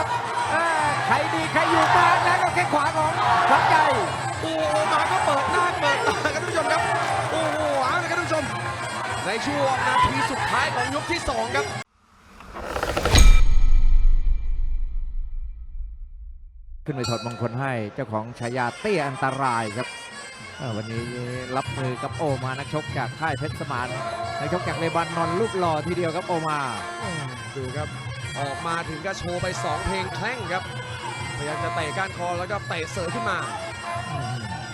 ครับเอ่อใครดีใครอยู่มาแล้วก็แข้งขวาของขวัญใจโอ้โหมาก็เปิดหน้าเปิดตาครับท่านผู้ชมครับ โอ้โหเอาละครับท่านผู้ชม ในช่วงนาทีสุดท้ายของยกที่สองครับขึ้นไปถอดมงคลให้เจ้าของฉายาเตี้ยอันตรายครับเอ่อวันนี้รับมือกับโอมานักชกจากค่ายเพชรสมานนักชกจากเลบานอนรูปหล่อทีเดียวครับโอมาดูครับ ออกมาถึงก็โชว์ไป 2 เพลงแคล่งครับ พยายามจะเตะก้านคอแล้วก็เตะเสยขึ้นมา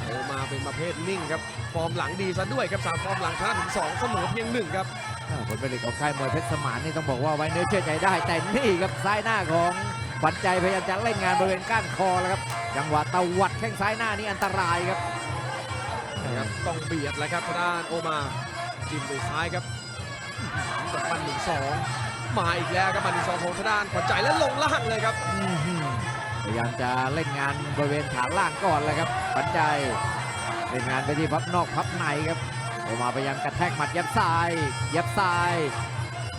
โอมาเป็นประเภทนิ่งครับ ฟอร์มหลังดีซะด้วยครับสามฟอร์มหลังชนะถึงสองเสมอเพียงหนึ่งครับอ่าผลผลิตของค่ายมวยเพชรสมานนี่ต้องบอกว่าไว้เนื้อเชื่อใจได้ แต่นี่ครับซ้ายหน้าของขวัญใจพยายามจะเล่นงานบริเวณก้านคอแล้วครับ จังหวะตวัดแข้งซ้ายหน้านี่อันตรายครับนะครับต้องเบียดแล้วครับทางด้านโอมาจิ้มด้วยซ้ายครับกับปันหนึ่งสอง มาอีกแล้วครับปันหนึ่งสองของทางด้านขวัญใจแล้วลงล่างเลยครับอื้อหือพยายามจะเล่นงานบริเวณฐานล่างก่อนเลยครับขวัญใจเล่นงานไปที่พับนอกพับในครับโอมาพยายามกระแทกหมัดยับซ้ายยับซ้าย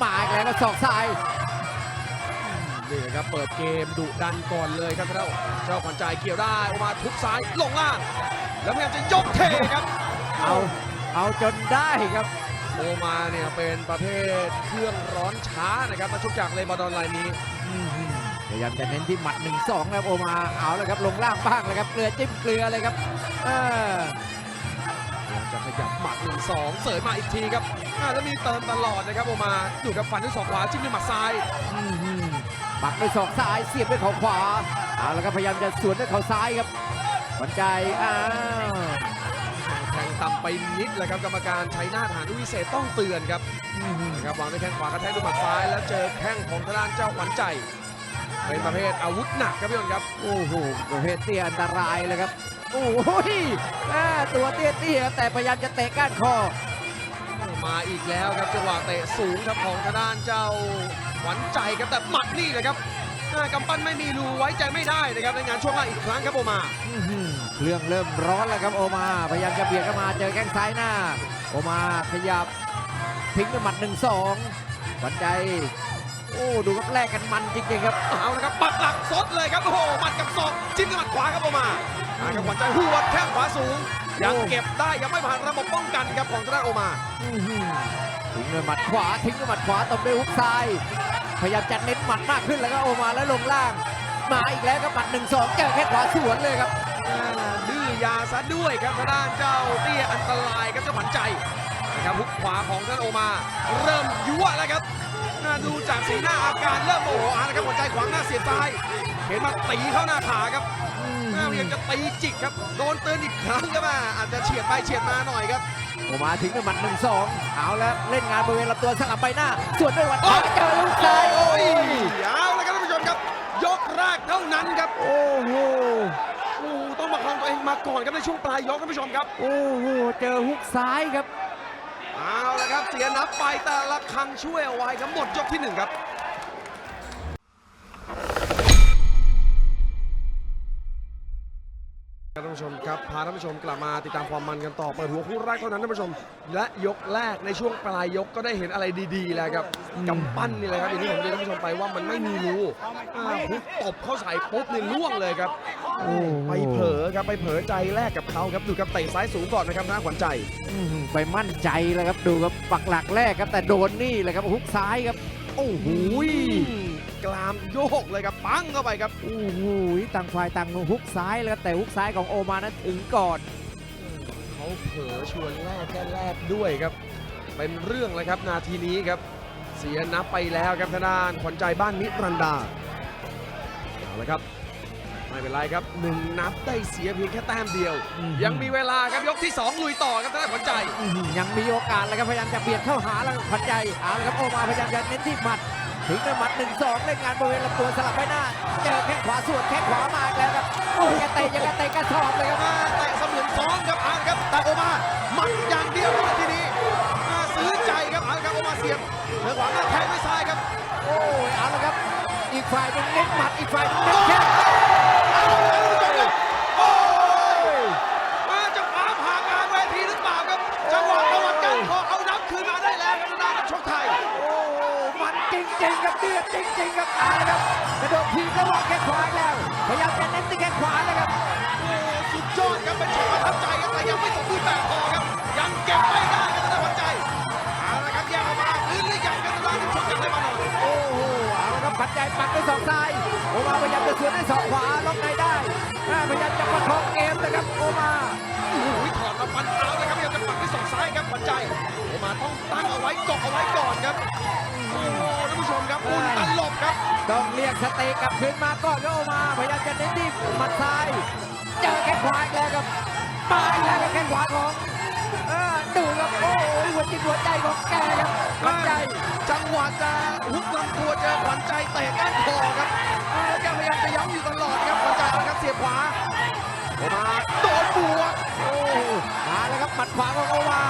มาอีกแล้วก็ศอกซ้ายนี่นะครับเปิดเกมดุดันก่อนเลยครับเจ้าเจ้าขวัญใจเกี่ยวได้โอมาทุบซ้ายลงล่าง แล้วพยายามจะยกเทครับ เอาเอาจนได้ครับ โอมาเนี่ยเป็นประเภทเครื่องร้อนช้านะครับมาชกจากเลบานอนรายนี้อื้อหือพยายามจะเน้นที่หมัด1นสองแล้วโอมาเอาแล้วครับลงล่างบ้างเลยครับเกลือจิ้มเกลือเลยครับเออพยายามจะขยับหมัดหนึ่งสองเสยมาอีกทีครับอ่าแล้วมีเติมตลอดนะครับโอมาดูกับฟันด้วยศอกขวาจิ้มด้วยหมัดซ้ายอื้อหือปักด้วยศอกซ้ายเสียบด้วยเข่าขวาเอาแล้วก็พยายามจะสวนด้วยเข่าซ้ายครับขวัญใจอ้าวแทง ต่ำไปนิดเลยครับกรรมการชัยนาทหานุวิเศษต้องเตือนครับอื้อหือนะครับวางด้วยแข้งขวากระแทกด้วยหมัดซ้ายแล้วเจอแข้งของทางด้านเจ้าขวัญใจ เป็นประเภทอาวุธหนักครับพี่ยนต์ครับโอ้โหประเภทเตี้ยอันตรายเลยครับโอ้โหอ่าตัวเตี้ยๆแต่พยายามจะเตะก้านคอ มาอีกแล้วครับจังหวะเตะสูงครับของทางด้านเจ้าขวัญใจครับแต่หมัดนี่เลยครับหน้ากำปั้นไม่มีรูไว้ใจไม่ได้นะครับในงานช่วงล่างอีกครั้งครับโอมาอื้อหือเครื่องเริ่มร้อนแล้วครับโอมาพยายามจะเบียดเข้ามาเจอแข้งซ้ายหน้า โอมาขยับทิ้งด้วยหมัดหนึ่งสองขวัญใจ โอ้ดูครับแลกกันมันจริงๆครับ เอาละครับปักหลักซดเลยครับโอ้โหหมัดกับศอกจิ้มด้วยหมัดขวาครับโอมาอ่าครับขวัญใจหัวดแข้งขวาสูงยังเก็บได้ยังไม่ผ่านระบบป้องกันครับของทางด้านโอมา อื้อหือทิ้งด้วยหมัดขวาทิ้งด้วยหมัดขวาตบด้วยฮุกซ้าย พยายามจะเน้น หมัดมากขึ้นแล้วก็โอมาแล้วลงล่าง มาอีกแล้วครับหมัดหนึ่งสองเจอแค่ขวาสวนเลยครับอ่าดื้อยาซะด้วยครับทางด้านเจ้าเตี้ยอันตรายครับเจ้าขวัญใจนะครับฮุกขวาของท่านโอมา เริ่มยั่วแล้วครับน่าดูจากสีหน้าอาการเริ่มโมโหอาแล้วครับหัวใจขวางหน้าเสียบซ้ายเห็นมาตีเข้าหน้าขาครับหน้าพยายามจะตีจิกครับ โดนเตือนอีกครั้งครับอะอาจจะเฉียดไปเฉียดมาหน่อยครับ โอมาทิ้งด้วยหมัดหนึ่งสองเอาแล้วเล่นงานบริเวณลำตัวสลับใบหน้า ส่วนด้วยหมัดขโอ้วาเจอลูกซ้ายโอ้ยเอาละครับท่านผู้ชมครับ ยกแรกเท่านั้นครับ โอ้โหโอ้ต้องประคองตัวเองมาก่อนครับในช่วงปลายยกท่านผู้ชมครับ โอ้โหเจอฮุกซ้ายครับเอาละครับเสียนับไปแต่ละครั้งช่วยเอาไว้ครับหมดยกที่หนึ่งครับ ท่านผู้ชมครับพาท่านผู้ชมกลับมาติดตามความมันกันต่อเปิดหัวคู่แรกเท่านั้นท่านผู้ชม และยกแรกในช่วงปลายยกก็ได้เห็นอะไรดีๆแล้วครับอืมกำปั้นนี่แหละครับอย่างที่ผมเรียนท่านผู้ชมไปว่ามันไม่มีรูอ่าพุกตบเข้าใส่ปุ๊บนี่ล่วงเลยครับโอ้โหไปเผลอครับไปเผลอใจแรกกับเขาครับดูครับเตะซ้ายสูงก่อนนะครับหน้าขวัญใจอื้อหือไปมั่นใจแล้วครับดูครับปักหลักแรกครับแต่โดนนี่เลยครับฮุกซ้ายครับโอ้โห กลามโยกเลยครับปังเข้าไปครับ โอ้โหต่างฝ่ายต่างฮุกซ้ายแล้วครับแต่ฮุกซ้ายของโอมานั้นถึงก่อน เขาเผลอชวนแรกแค่แรกด้วยครับ เป็นเรื่องเลยครับนาทีนี้ครับ เสียนับไปแล้วครับทางด้านขวัญใจบ้านนิรันดาเอาละครับไม่เป็นไรครับหนึ่งนับได้เสียเพียงแค่แต้มเดียว อืม ยังมีเวลาครับยกที่ 2 ลุยต่อครับทางด้านขวัญใจ อื้อหือยังมีโอกาสเลยครับพยายามจะเบียดเข้าหาแล้วขวัญใจเอาละครับโอมาพยายามจะเน้นที่หมัด ถึงด้วยหมัดหนึ่งสองเล่นงานบริเวณลำตัวสลับไปหน้า เจอแข้งขวาสวนแข้งขวามาอีกแล้วครับโอ้ยจะเตะยังไงเตะกระสอบเลยครับมาเตะเสมือนซ้อมครับอ่านครับแต่โอมาหมัดอย่างเดียวครับทีนี้มาซื้อใจครับอ่านครับโอมาเสียบเหนือขวาหน้าแทงด้วยซ้ายครับ โอ้ยเอาละครับ อีกฝ่ายหนึงเน้นหมัดอีกฝ่ายหนึงเน้นแข้ง โอ้ยมาจะฟ้าผ่ากลางเวทีหรือเปล่าครับจังหวะตะวันกันคอเอานับคืนมาได้แล้วครับทางด้านนักชกไทย โอ้มัน จริงๆครับเดือดจริงๆครับเอาละครับกระโดดถีทีบแล้ววางแข้งขวาอีกแล้ว พยายามจะเน้นที่แข้งขวาเลยครับโอ้สุดยอดครับเป็นช็อตประทับใจครับแต่ยังไม่สมบูรณ์แบบพอครับ ยังเก็บไม่ได้ครับทางด้านขวัญใจเอาละครับแยกออกมาพื้นหรือยังครับทางด้านนักชกจากเลบานอนโอ้โหเอาละครับผัดใจปักด้วยศอกซ้ายโอมาพยายามจะสวนด้วยศอกขวาล็อกในได้อ่าพยายามจะประคองเกมนะครับโอมา โอ้โหถอดมาฟันเอาเลยครับ พยายามจะปักด้วยศอกซ้ายครับขวัญใจโอมาต้องตั้งเอาไว้เกาะเอาไว้ก่อนครับโอ้โหท่านผู้ชมครับอุ่นตลบครับ ต้องเรียกสเตะกลับคืนมาก่อนครับโอมาพยายามจะเน้นที่หมัดซ้าย เจอแข้งขวาอีกแล้วครับมาอีกแล้วครับแข้งขวาของดูครับโอ้โหหัวจิตหัวใจของแกครับผัดใจ จังหวะจะหุบลำตัวเจอขวัญใจเตะก้านคอครับแล้วแกพยายามจะย้ำอยู่ตลอดครับขวัญใจเอาละครับเสียบขวาโอมาโดนบวก โอ้มาแล้วครับ หมัดขวาของโอมา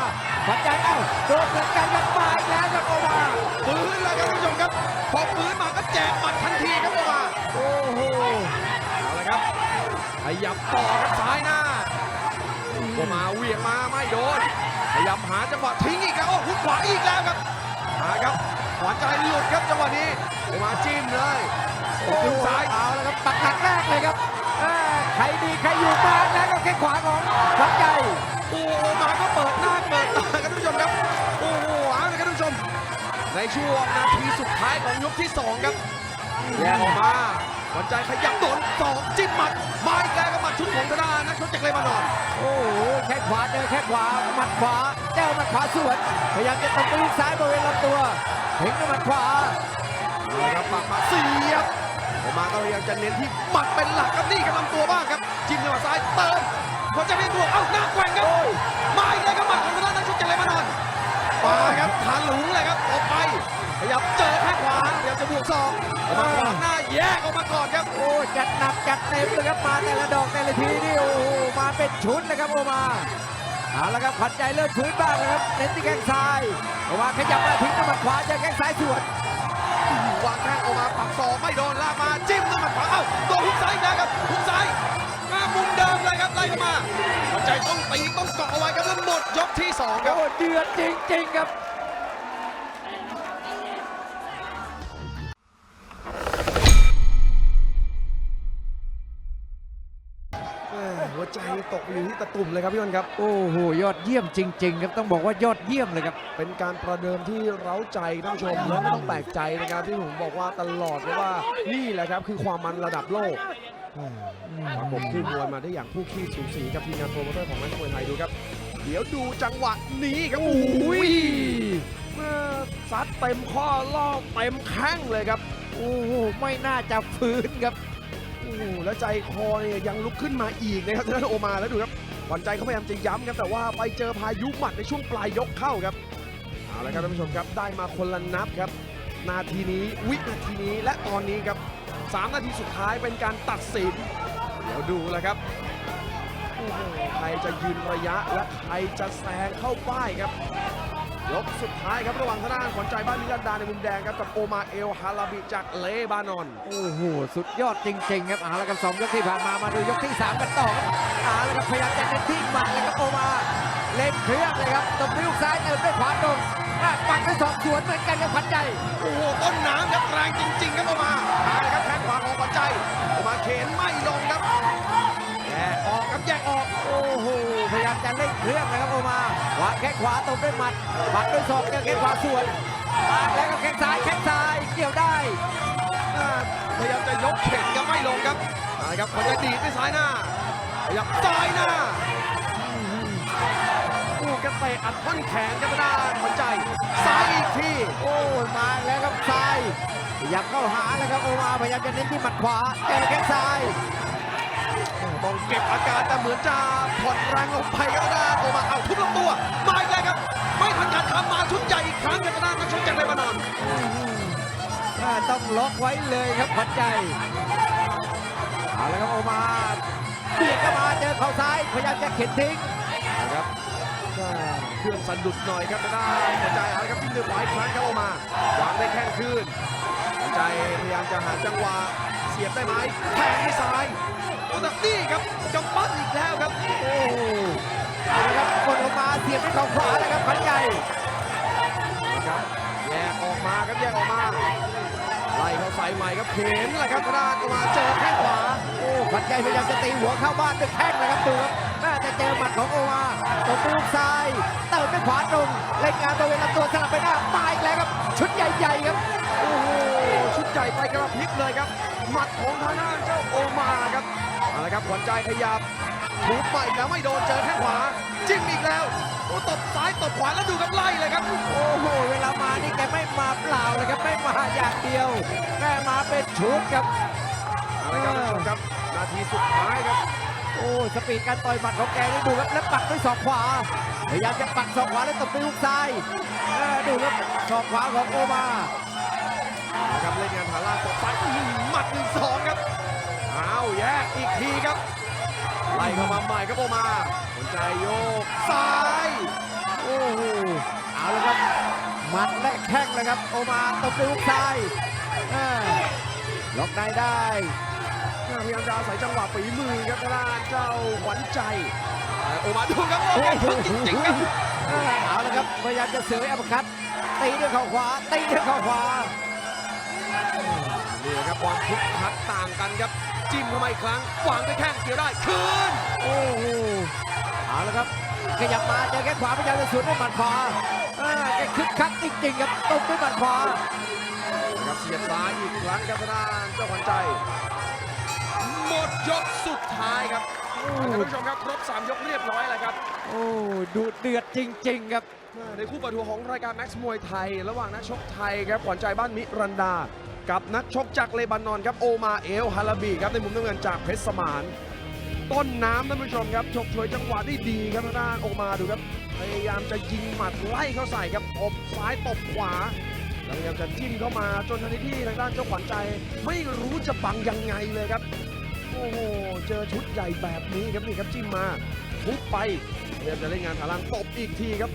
ผัดใจเอ้าโดนเหมือนกันครับมาอีกแล้วครับโอมาฟื้นแล้วครับท่านผู้ชมครับ พอฟื้นมาก็แจกหมัดทันทีครับโอมาโอ้โหเอาละครับขยับต่อครับซ้ายหน้าโอมาเวียงมาไม่โดนพยายามหาจังหวะทิ้งอีกแล้วโอ้หุกขวาอีกแล้วครับมาครับขวาใจหลุดครับจังหวะนี้โอมาจิ้มเลยโอ้ซ้ายเอาแล้วครับปักหลักแรกเลยครับใครดีใครอยู่มาแล้วก็แข้งขวาของ ในช่วงนาทีสุดท้ายของยกที่สองครับแยกออกมาหวันใจขยับโดนสองจิ้มหมัดมาอีกแล้วกับหมัดชุดของธนานักชกจากเลบานอน โอ้โหแข้งขวาเจอแข้งขวาหมัดขวาเจ้าหมัดขวาสวนพยายามจะตบไปลูกซ้ายบริเวณลำตัวถึงด้วยหมัดขวาเอาละครับปักมาเสียบออกมาก็พยายามจะเน้นที่หมัดเป็นหลักครับนี่กำลังตัวบ้างครับ จิ้มจังหวะซ้ายเติมพอจะไม่บวเอ้าหน้าแกว่งครับมาอีกแล้วครับหมัดของธนานักชกจากเลบานอน มาครับขาหลุงเลยครับออกไป ขยับเจอแข้งขวาพยายามจะบวกศอกออกมาขวางหน้าแยกออกมาก่อนครับ โอ้จัดหนักจัดเต็มเลยครับมาแต่ละดอกแต่ละทีนี่โอ้โหมาเป็นชุดเลยครับโอมาเอาละครับผัดใจเริ่มฟื้นบ้างแล้วครับเน้นที่แข้งซ้ายโอมาขยับมาทิ้งด้วยหมัดขวาเจอแข้งซ้ายสวนวางแข้งออกมาปักศอกไม่โดนลากมาจิ้มด้วยหมัดขวาเอ้าโดนหุกซ้ายอีกแล้วครับหุกซ้ายมามุมเดิม เลยครับไล่เข้ามาหัวใจต้องตีต้องเกาะเอาไว้ครับแล้วหมดยกที่สองครับ โอ้เดือดจริงๆครับแม่หัวใจตกอยู่ที่ตะตุ่มเลยครับพี่อ้นครับ โอ้โหยอดเยี่ยมจริง ๆ ครับต้องบอกว่ายอดเยี่ยมเลยครับ เป็นการประเดิมที่เร้าใจท่านผู้ชมและไม่ต้องแปลกใจนะครับที่ผมบอกว่าตลอดเลยว่านี่แหละครับคือความมันระดับโลก ประกบคู่มวยมาได้อย่างผู้ขี้สูสีกับทีมงานโปรโมเตอร์ของแมตช์มวยไทยดูครับ เดี๋ยวดูจังหวะนี้ครับโอ้ยเมื่อซัดเต็มข้อล่อเต็มแข้งเลยครับโอ้โหไม่น่าจะฟื้นครับโอ้โหแล้วใจคอเนี่ยยังลุกขึ้นมาอีกนะครับทางด้านโอมาแล้วดูครับหวันใจเขาพยายามจะย้ำครับแต่ว่าไปเจอพายุหมัดในช่วงปลายยกเข้าครับเอาละครับท่านผู้ชมครับได้มาคนละนับครับ นาทีนี้วินาทีนี้และตอนนี้ครับ สามนาทีสุดท้ายเป็นการตัดสิน เดี๋ยวดูแล้วครับโอ้โหใครจะยืนระยะและใครจะแซงเข้าป้ายครับ ยกสุดท้ายครับระหว่างทางด้านขวัญใจบ้านมิลันดาในมุมแดงครับกับโอมาเอลฮาราบิจากเลบานอน โอ้โห สุดยอดจริงๆครับเอาละครับสองยกที่ผ่านมามาดูยกที่สามกันต่อครับเอาละครับพยายามจะเน้นที่หมัดเลยครับโอมาเล่นเครื่องเลยครับตบด้วยลูกซ้ายเติมด้วยขวาตรงปักด้วยศอกสวนเหมือนกันครับขวัญใจ จะเล่นเครื่องเลยครับโอมาวางแข้งขวาตบด้วยหมัดหมัดด้วยศอกเจอแข้งขวาสวนมาแล้วก็แข้งซ้ายแข้งซ้ายเกี่ยวได้อ่าพยายามจะยกเข็นก็ไม่ลงครับเอาละครับขวัญใจดีดด้วยซ้ายหน้าขยับซ้ายหน้าโอ้กระเตะอัดท่อนแขนครับทางด้านขวัญใจซ้ายอีกทีโอ้ยมาแล้วครับซ้ายพยายามเข้าหาแล้วครับโอมาพยายามจะเน้นที่หมัดขวาเจอแข้งซ้าย ต้องเก็บอาการแต่เหมือนจะผ่อนแรงลงไปครับทางด้านโอมาเอาทุบลำตัวมาอีกแล้วครับ ไม่ทันการทำมาชุดใหญ่อีกครั้งครับทางด้านนักชกจากเลบานอนอ่าต้องล็อกไว้เลยครับขวัญใจเอาละครับโอมาเบียดเข้ามาเจอเข่าซ้ายพยายามจะเข็นทิ้งนะครับก็เครื่องสะดุดหน่อยครับทางด้านหัวใจเอาละครับจิ้มด้วยขวาอีกครั้งครับออกมาวางได้แข้งคืนหัวใจพยายามจะหาจังหวะเสียบได้ไหมแทงด้วยซ้าย โอ้แต่นี่ครับจะปั้นอีกแล้วครับ โอ้โหเอาละครับกดออกมาเสียบด้วยเข่าขวาแล้วครับขวัญใจนะครับแยกออกมาครับแยกออกมา ไล่เขาใส่ใหม่ครับเข็นแหละครับทางด้านโอมาเจอแข้งขวา โอ้ขวัญใจพยายามจะตีหัวเข้าบ้านด้วยแข้งเลยครับดูครับแม่จะเจอหมัดของโอมาตบลูกซ้ายเติมด้วยขวาตรงเล่นงานบริเวณลำตัวสลับไปหน้ามาอีกแล้วครับ ชุดใหญ่ๆครับ โอ้โหชุดใหญ่ไปกระพริบเลยครับ หมัดของทางด้านเจ้าโอมา ครับเอาละครับขวัญใจขยับทุบมาอีกแล้วไม่โดนเจอแข้งขวา จิ้มอีกแล้วโอ้ตบซ้ายตบขวาแล้วดูครับไล่เลยครับ โอ้โหเวลามานี่แกไม่มาเปล่าเลยครับไม่มาอย่างเดียวแม่มาเป็นชุดครับเอาละครับท่านผู้ชมครับนาทีสุดท้ายครับโอ้สปีดการต่อยหมัดของแกนี่ดูครับแล้วปักด้วยศอกขวาพยายามจะปักศอกขวาแล้วตบด้วยลูกซ้ายเออดูครับศอกขวาของโอมานะครับเล่นงานฐานล่างตบซ้ายอื้อหือหมัดหนึ่งสองครับอ้าวแยกอีกทีครับไล่เข้ามาใหม่ครับโอมาสนใจโยกซ้ายโอ้โหเอาละครับหมัดและแข้งเลยครับโอมาตบด้วยลูกซ้ายเออล็อกในได้พยายามจะอาศัยจังหวะฝีมือครับทางด้านเจ้าขวัญใจโอมาดูครับโอ้โอ้โหโหจริงๆครับเออเอาละครับพยายามจะเสืออัปคัตตีด้วยเข่าขวาตีด้วยเข่าขวานี่ครับความคึกคักต่างกันครับ จิ้มเข้ามาอีกครั้งวางด้วยแข้งเกี่ยวได้คืนโอ้โหเอาละครับ ขยับมาเจอแข้งขวาพยายามจะสวนด้วยหมัดขวาอ่าแกคึกคักจริงๆครับตบด้วยหมัดขวาครับเสียบซ้ายอีกครั้งครับทางด้านเจ้าขวัญใจ หมดยกสุดท้ายครับโอ้ท่านผู้ชมครับ ครบสามยกเรียบร้อยแล้วครับ โอ้ดูเดือดจริง ๆ ครับ ในคู่เปิดทัวร์ของรายการแม็กซ์มวยไทย ระหว่างนักชกไทยครับขวัญใจบ้านมิรันดา กับนักชกจากเลบานอนครับโอมาเอลฮาราบีครับในมุมน้ำเงินจากเพชรสมาน ต้นน้ำท่านผู้ชมครับฉกฉวยจังหวะได้ดีครับทางด้านโอมาดูครับพยายามจะยิงหมัดไล่เข้าใส่ครับตบซ้ายตบขวาพยายามจะจิ้มเข้ามาจนทันทีที่ทางด้านเจ้าขวัญใจ ไม่รู้จะบังยังไงเลยครับ โอ้โหเจอชุดใหญ่แบบนี้ครับนี่ครับจิ้มมาทุบไปพยายามจะเล่นงานฐานล่างตบอีกทีครับ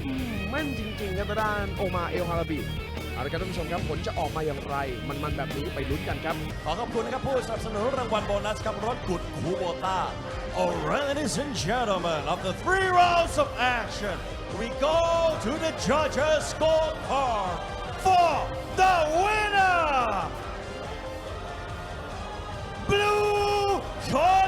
แม่นจริงๆครับทางด้านโอมาเอลฮาราบี ละครับท่านผู้ชมครับผลจะออกมาอย่างไร มันๆแบบนี้ไปลุ้นกันครับ ขอขอบคุณนะครับผู้สนับสนุนรางวัลโบนัสครับรถกุดคูโบต้า All right, ladies and gentlemen, of the three rounds of action, we go to the judges' scorecard for the winner, Blue Corner.